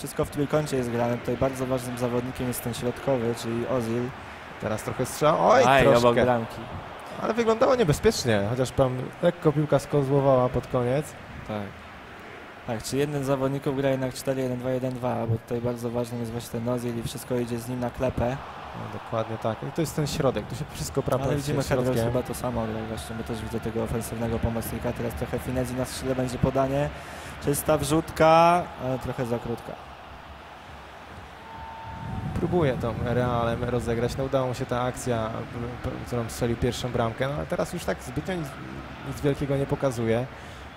wszystko w trójkącie jest grane. Tutaj bardzo ważnym zawodnikiem jest ten środkowy, czyli Ozil. Teraz trochę strzał. Oj, Aj, obok troszkę. bramki. Ale wyglądało niebezpiecznie, chociaż tam lekko piłka skozłowała pod koniec. Tak. Tak, czy jeden z zawodników gra jednak 4-1-2-1-2, bo tutaj bardzo ważny jest właśnie ten Ozil i wszystko idzie z nim na klepę. No, dokładnie tak. I to jest ten środek, tu się wszystko prawda Ale widzimy. Hedros chyba to samo gra właśnie, bo też widzę tego ofensywnego pomocnika. Teraz trochę finezji na skrzydle będzie podanie. Czysta wrzutka, ale trochę za krótka. Próbuje tą Realem rozegrać. No udało mu się ta akcja, którą strzelił pierwszą bramkę, no ale teraz już tak zbytnio nic, nic wielkiego nie pokazuje.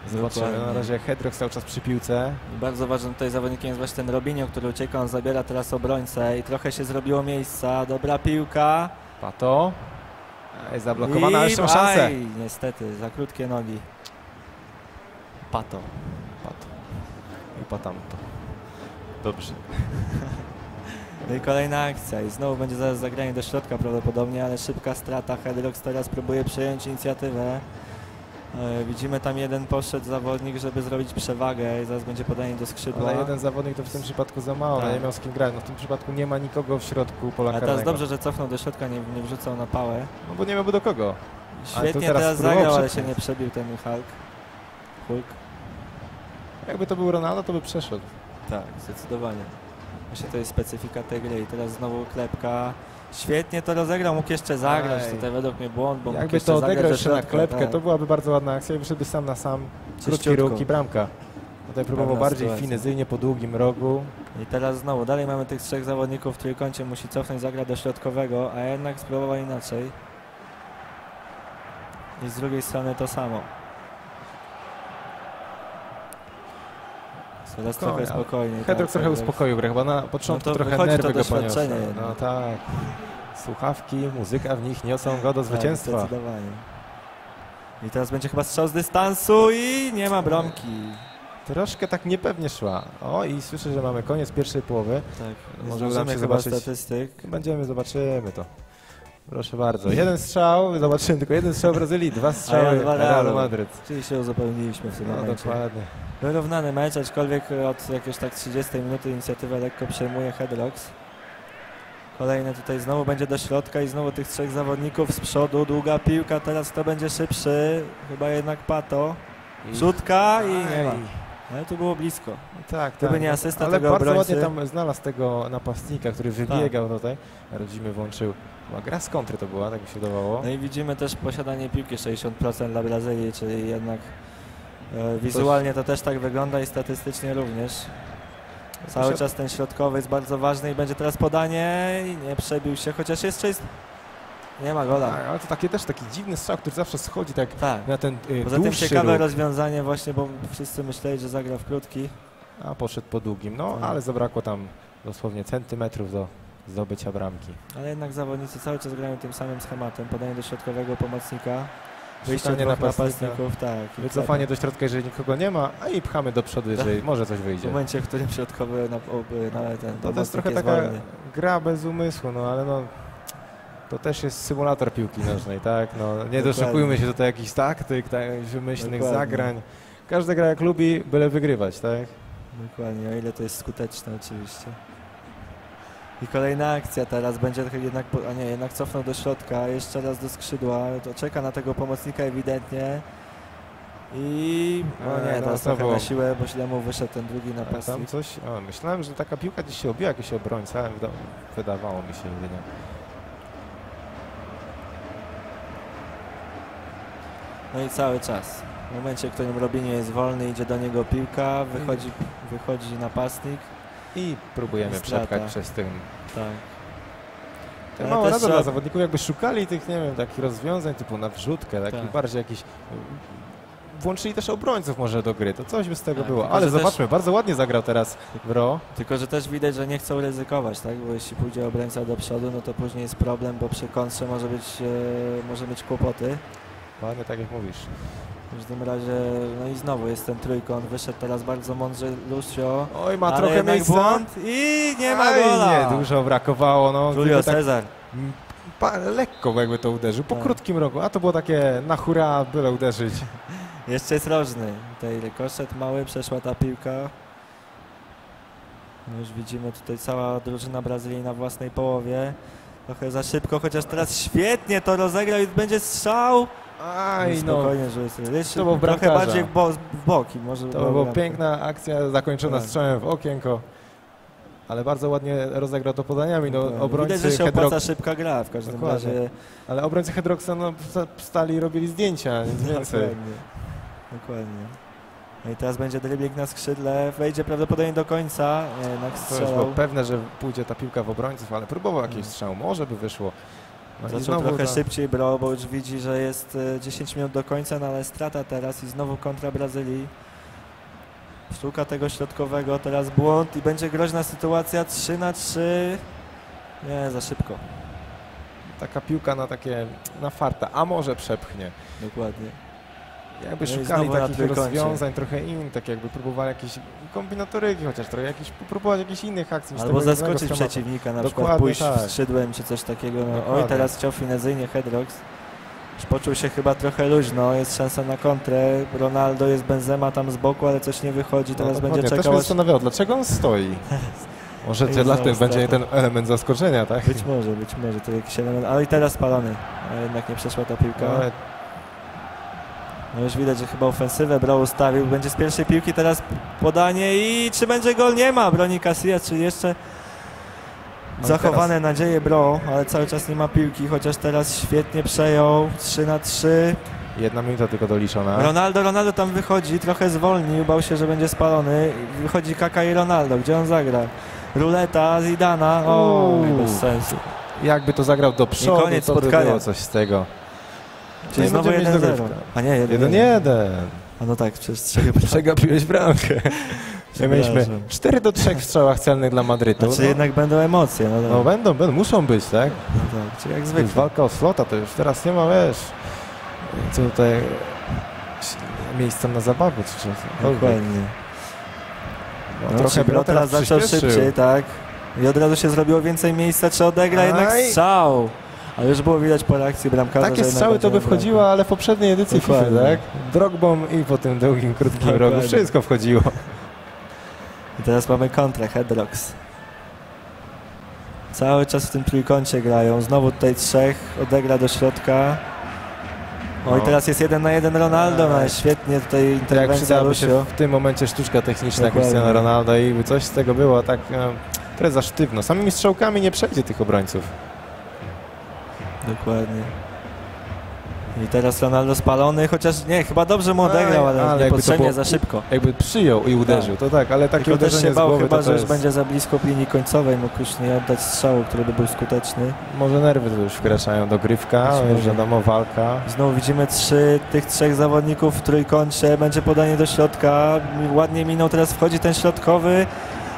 Zobaczymy. Na Dokładnie. razie Hedrox cały czas przy piłce. Bardzo ważnym tutaj zawodnikiem jest właśnie ten Robinio, który ucieka, on zabiera teraz obrońcę i trochę się zrobiło miejsca. Dobra piłka. Pato. Jest zablokowana, ale jeszcze ma szansę. Aj, niestety, za krótkie nogi. Pato. Pato. I patam to. Dobrze. No i kolejna akcja i znowu będzie zaraz zagranie do środka prawdopodobnie, ale szybka strata. Hedrox teraz próbuje przejąć inicjatywę. E, widzimy tam jeden poszedł zawodnik, żeby zrobić przewagę i zaraz będzie podanie do skrzydła. Ale jeden zawodnik to w tym przypadku za mało, Tak. nie miał z kim grać. No w tym przypadku nie ma nikogo w środku pola karnego. teraz dobrze, że cofnął do środka, nie, nie wrzucał na pałę. No bo nie miałby do kogo. Świetnie teraz teraz zagrał, ale się nie przebił ten Hulk. Hulk. Jakby to był Ronaldo, to by przeszedł. Tak, zdecydowanie. Właśnie to jest specyfika tej gry i teraz znowu klepka. Świetnie to rozegrał, mógł jeszcze zagrać. Ej. Tutaj według mnie błąd, bo mógł Jakby jeszcze to odegrał jeszcze na klepkę, tak. to byłaby bardzo ładna akcja i wyszedłby sam na sam. Krótki Czyściutko. róg i bramka. Tutaj próbował Pewna bardziej sytuacja. finezyjnie po długim rogu. I teraz znowu, dalej mamy tych trzech zawodników w trójkącie, musi cofnąć, zagrać do środkowego, a jednak spróbował inaczej. I z drugiej strony to samo. Teraz trochę Spokojnie, spokojniej. Hedrox trochę Hedrox. uspokoił grę, chyba na początku No to trochę nerwy go poniosły. No tak. Słuchawki, muzyka w nich niosą go do Tak, zwycięstwa. zdecydowanie. I teraz będzie chyba strzał z dystansu i nie ma bramki. Troszkę tak niepewnie szła. O i słyszę, że mamy koniec pierwszej połowy. Tak, Może uda się zobaczyć. statystyk. Będziemy, zobaczymy to. Proszę bardzo. Jeden strzał, zobaczymy tylko jeden strzał Brazylii, dwa strzały ja dwa Realu. Madryt. Czyli się uzupełniliśmy w tym No momencie. dokładnie. Wyrównany mecz, aczkolwiek od jakiegoś tak 30 minuty inicjatywę lekko przejmuje Headrocks. Kolejny tutaj znowu będzie do środka i znowu tych trzech zawodników z przodu. Długa piłka, teraz kto będzie szybszy? Chyba jednak Pato. Rzutka i nie ma. Ale tu było blisko. Tak, Gdyby tak. nie asysta Ale tego bardzo obrońcy. ładnie tam znalazł tego napastnika, który Tak. wybiegał tutaj. Rodzimy włączył. Chyba gra z kontry to była, tak mi się wydawało. No i widzimy też posiadanie piłki 60% dla Brazylii, czyli jednak e, wizualnie to też tak wygląda i statystycznie również. Cały czas ten środkowy jest bardzo ważny i będzie teraz podanie i nie przebił się, chociaż jest czyst. Nie ma gola. Tak, ale to takie też taki dziwny strzał, który zawsze schodzi tak Tak. na ten y, Poza tym ciekawe róg, rozwiązanie właśnie, bo wszyscy myśleli, że zagra w krótki. a poszedł po długim. No, Tak. ale zabrakło tam dosłownie centymetrów do zdobycia bramki. Ale jednak zawodnicy cały czas grają tym samym schematem. Podanie do środkowego pomocnika. Wyjście dwóch napastnika. napastników, tak. Wycofanie do środka, jeżeli nikogo nie ma, a i pchamy do przodu, jeżeli może coś W wyjdzie. momencie, w którym środkowy na, oby- na ten To, to jest trochę jest taka wolny. gra bez umysłu, no ale no to też jest symulator piłki nożnej, tak? No, nie doszukujmy się tutaj jakichś taktyk, tak, wymyślnych Dokładnie. zagrań. Każda gra jak lubi, byle wygrywać, tak? Dokładnie, o ile to jest skuteczne oczywiście. I kolejna akcja teraz będzie trochę jednak, a nie, jednak cofnął do środka, jeszcze raz do skrzydła, to czeka na tego pomocnika ewidentnie. I o E, nie, no, teraz trochę na siłę, bo źle mu wyszedł ten drugi Ale tam napastnik. coś, o, myślałem, że taka piłka gdzieś się obiła, jakiś obrońca, wydawało mi się jedynie. No i cały czas. W momencie, w którym Robinio jest wolny, idzie do niego piłka, wychodzi, wychodzi napastnik. I próbujemy strata. przepchać przez tym. Tak. To rada trzeba- dla zawodników, jakby szukali tych, nie wiem, takich rozwiązań typu na wrzutkę, takich Tak. bardziej jakiś... Włączyli też obrońców może do gry, to coś by z tego Tak, było. Ale że też- zobaczmy, bardzo ładnie zagrał teraz Bro. Tylko, że też widać, że nie chcą ryzykować, tak? Bo jeśli pójdzie obrońca do przodu, no to później jest problem, bo przy kontrze może być, e, może być kłopoty. Ładnie, tak jak mówisz. W każdym razie, no i znowu jest ten trójkąt, wyszedł teraz bardzo mądrze Lucio. Oj, ma trochę miejsca. błąd i nie ma Aj, gola. Nie, dużo brakowało. No, Julio tak, Cezar. pa, lekko jakby to uderzył, po Tak. krótkim rogu, a to było takie na hura, byle uderzyć. Jeszcze jest rożny. Tutaj rykoszet mały, przeszła ta piłka. No już widzimy tutaj cała drużyna Brazylii na własnej połowie. Trochę za szybko, chociaż teraz świetnie to rozegrał i będzie strzał. Aj, no. Spokojnie, że jest ryż. To był Trochę bramkarza. bardziej w, bo, w boki. Może To była piękna akcja zakończona Tak. strzałem w okienko. Ale bardzo ładnie rozegrał to podaniami. No, Dokładnie. obrońcy Widać, że się opłaca Hedrox, szybka gra w każdym Dokładnie. razie. ale obrońcy Hedroxa no, sta- stali i robili zdjęcia, nic więcej. Dokładnie. Dokładnie. No i teraz będzie dribbling na skrzydle, wejdzie prawdopodobnie do końca, jednak To już było pewne, że pójdzie ta piłka w obrońców, ale próbował jakiś Mm. strzał, może by wyszło. No Zaczął znowu trochę ta- szybciej Bro, bo już widzi, że jest e, 10 minut do końca, no ale strata teraz i znowu kontra Brazylii. Sztuka tego środkowego, teraz błąd i będzie groźna sytuacja 3 na 3. Nie, za szybko. Taka piłka na takie, na farta, a może przepchnie. Dokładnie. Jakby No szukali takich rozwiązań trochę innych, tak jakby próbowali jakieś kombinatoryki chociaż trochę, jakieś, próbować jakichś innych akcji. Albo zaskoczyć przeciwnika, na Dokładnie przykład pójść tak. skrzydłem czy coś takiego. No, oj, teraz chciał finezyjnie Hedrox. Już poczuł się chyba trochę luźno, jest szansa na kontrę. Ronaldo jest Benzema tam z boku, ale coś nie wychodzi, teraz no, będzie dokładnie. Też czekał mnie zastanawiało, dlaczego on stoi? Może I dla tym będzie ten element zaskoczenia, tak? Być może, być może, to jakiś element, ale i teraz spalony. A jednak nie przeszła ta piłka. No, ale No już widać, że chyba ofensywę Bro ustawił. Będzie z pierwszej piłki teraz podanie i czy będzie gol? Nie ma. Broni Casillas, czyli jeszcze No i zachowane nadzieje Bro, ale cały czas nie ma piłki, chociaż teraz świetnie przejął. 3 na 3. Jedna minuta tylko doliczona. Ronaldo, Ronaldo tam wychodzi, trochę zwolnił, bał się, że będzie spalony. Wychodzi Kaka i Ronaldo. Gdzie on zagra? Ruleta, Zidana. O, Uuu. bez sensu. Jakby to zagrał do przodu, koniec to by spotkania. było coś z tego. Czyli znowu będziemy mieć 1-0. dogrywkę. A nie, 1-1. Jeden jeden. A no tak, przecież trzech Przegapiłeś bramkę. My mieliśmy Przepraszam. 4 do 3 w strzałach celnych dla Madrytu. Znaczy no, jednak będą emocje. No, no będą, będą, muszą być, tak? no tak, czyli jak zwykle. walka o slota, to już teraz nie ma, wiesz, co tutaj miejsca na zabawy, czy coś. Dokładnie. No, No, trochę Bro teraz zaczął szybciej, tak. I od razu się zrobiło więcej miejsca, czy odegra jednak Aj. strzał. Ale już było widać po reakcji bramkarza, Takie strzały to by bramka. wchodziło, ale w poprzedniej edycji FIFA, tak? Drogbą i po tym długim, krótkim Dokładnie. rogu. Wszystko wchodziło. I teraz mamy kontrę, Headrocks. Cały czas w tym trójkącie grają. Znowu tutaj trzech, odegra do środka. Oj, No. teraz jest jeden na jeden Ronaldo, no ale świetnie tutaj To jak interwencja przydałaby się w tym momencie sztuczka techniczna. Cristiano Ronaldo i by coś z tego było, tak e, trochę za sztywno. Samymi strzałkami nie przejdzie tych obrońców. Dokładnie. I teraz Ronaldo spalony, chociaż nie, chyba dobrze mu odegrał, ale, ale niepotrzebnie było- za szybko. Jakby przyjął i uderzył, to tak, ale takie Tylko też uderzenie się bał głowy chyba, że już będzie za blisko linii końcowej, mógł już nie oddać strzału, który by był skuteczny. Może nerwy tu już wkraczają do grywka, już wiadomo, walka. Znowu widzimy trzy, tych trzech zawodników w trójkącie, będzie podanie do środka, ładnie minął, teraz wchodzi ten środkowy,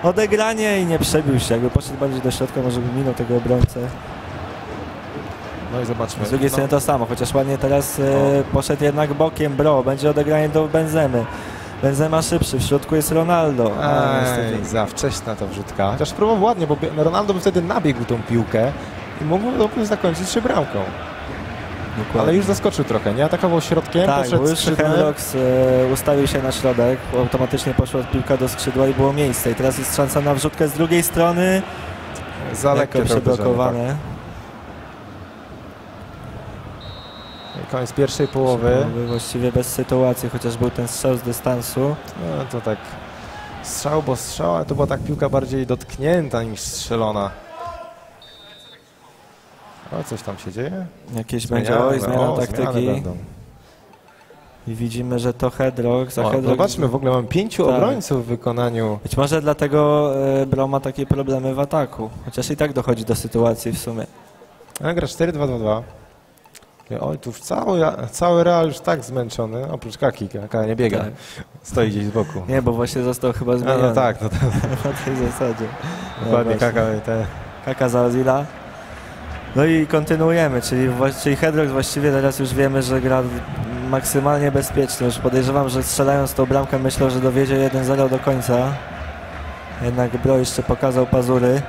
odegranie i nie przebił się, jakby poszedł bardziej do środka, może by minął tego obrońcę. No i zobaczmy. Z drugiej no, strony to samo, chociaż ładnie teraz e, O. poszedł jednak bokiem Bro, będzie odegranie do Benzemy. Benzema szybszy, w środku jest Ronaldo. Niestety. za wcześna ta wrzutka. Chociaż próbował ładnie, bo bie- Ronaldo by wtedy nabiegł tą piłkę i mógłby zakończyć się bramką. Dokładnie. Ale już zaskoczył trochę, nie? Atakował środkiem, Tak, poszedł już. Henrox e, ustawił się na środek, automatycznie poszła piłka do skrzydła i było miejsce. I teraz jest szansa na wrzutkę z drugiej strony. Za lekko uderzenie, przeblokowane. tak. Koniec pierwszej połowy. Właściwie bez sytuacji, chociaż był ten strzał z dystansu. No to tak strzał, bo strzał, ale to była tak piłka bardziej dotknięta niż strzelona. O, coś tam się dzieje? Jakieś Zmiany, będzie oj, zmiana o, taktyki. I widzimy, że to Hedrox. a O, zobaczmy, w ogóle mam pięciu Tak. obrońców w wykonaniu. Być może dlatego e, Bro ma takie problemy w ataku. Chociaż i tak dochodzi do sytuacji w sumie. A gra 4-2-2-2. Oj, tu cały, cały Real już tak zmęczony, oprócz Kaki, Kaka nie biega, Tak. stoi gdzieś z boku. Nie, bo właśnie został chyba A, zmieniony. no tak, no tak, Na tej zasadzie. No dokładnie właśnie. Kaka te... Kaka za Ozila. No i kontynuujemy, czyli, czyli Hedrox właściwie teraz już wiemy, że gra maksymalnie bezpiecznie. Już podejrzewam, że strzelając tą bramkę myślał, że dowiedzie 1-0 do końca. Jednak Bro jeszcze pokazał pazury.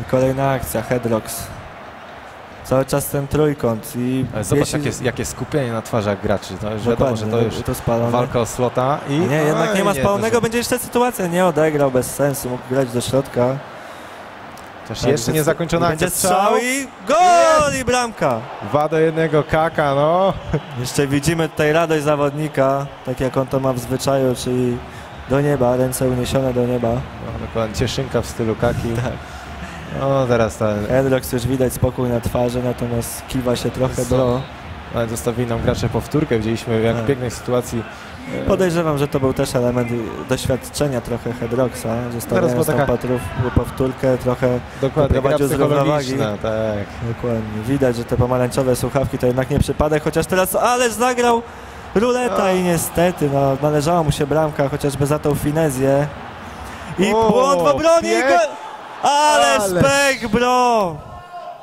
I kolejna akcja, Hedrox. Cały czas ten trójkąt i Ale zobacz, jakie, jakie skupienie na twarzach graczy. To już wiadomo, że to już to spalone. walka o slota i... Nie, jednak nie ma spalonego, to- będzie jeszcze sytuacja, nie odegrał bez sensu, mógł grać do środka. Chociaż jeszcze nie zakończona Będzie akcja. strzał i gol i bramka. Dwa do jednego kaka, no. Jeszcze widzimy tutaj radość zawodnika, tak jak on to ma w zwyczaju, czyli do nieba, ręce uniesione do nieba. no dokładnie, cieszynka w stylu kaki. Tak. No teraz ten, Edrox już widać spokój na twarzy, natomiast kiwa się trochę do... ale zostawili nam gracze powtórkę, widzieliśmy jak Tak. w pięknej sytuacji. e, Podejrzewam, że to był też element doświadczenia trochę Hedroxa, zostawiając była tą taka- patrów, powtórkę trochę Dokładnie, gra poprowadził z psychologiczna, tak. Dokładnie. Widać, że te pomarańczowe słuchawki to jednak nie przypadek, chociaż teraz ależ zagrał ruleta A. i niestety no, należała mu się bramka, chociażby za tą finezję. I O, błąd w obronie pie- gol! Ależ Ależ. pek, bro!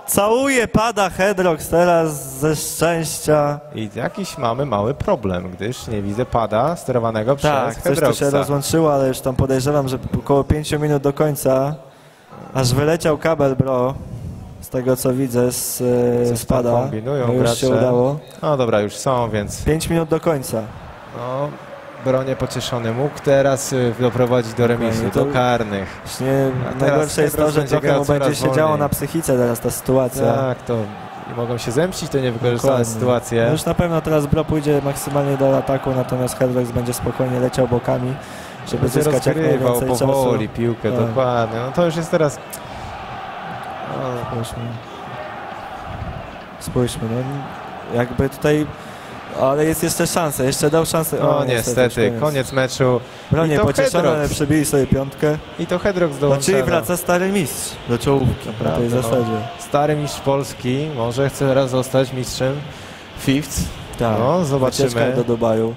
Całuje pada Hedrox teraz ze szczęścia. I jakiś mamy mały problem, gdyż nie widzę pada sterowanego Tak, przez coś tu się Hedroxa. rozłączyło, ale już tam podejrzewam, że około 5 minut do końca aż wyleciał kabel, bro. Z tego co widzę z, e, tam spada. kombinują No już się gracze. udało. No dobra, już są, więc 5 minut do końca. no, Bronie pocieszony mógł teraz y, doprowadzić do remisu, to- do karnych. Właśnie najgorsze jest to, że będzie trochę mu będzie się działo na psychice teraz ta sytuacja. Tak, to i mogą się zemścić te niewykorzystane Dokładnie. sytuacje. No już na pewno teraz Bro pójdzie maksymalnie do ataku, natomiast Hedrox będzie spokojnie leciał bokami, żeby Będzie zyskać jak najwięcej czasu. powoli piłkę, Tak. dokładnie. No to już jest teraz... No, Spójrzmy. Spójrzmy, no jakby tutaj... Ale jest jeszcze szansa, jeszcze dał szansę. no O, niestety, koniec meczu. To pocieszone, ale przebili sobie piątkę. I to Hedrox No, dołącza. czyli no. wraca stary mistrz do czołówki na Prawda, tej no. zasadzie. Stary mistrz Polski, może chce teraz zostać mistrzem Fifth. Tak, No, zobaczymy. Wycieczka do Dubaju.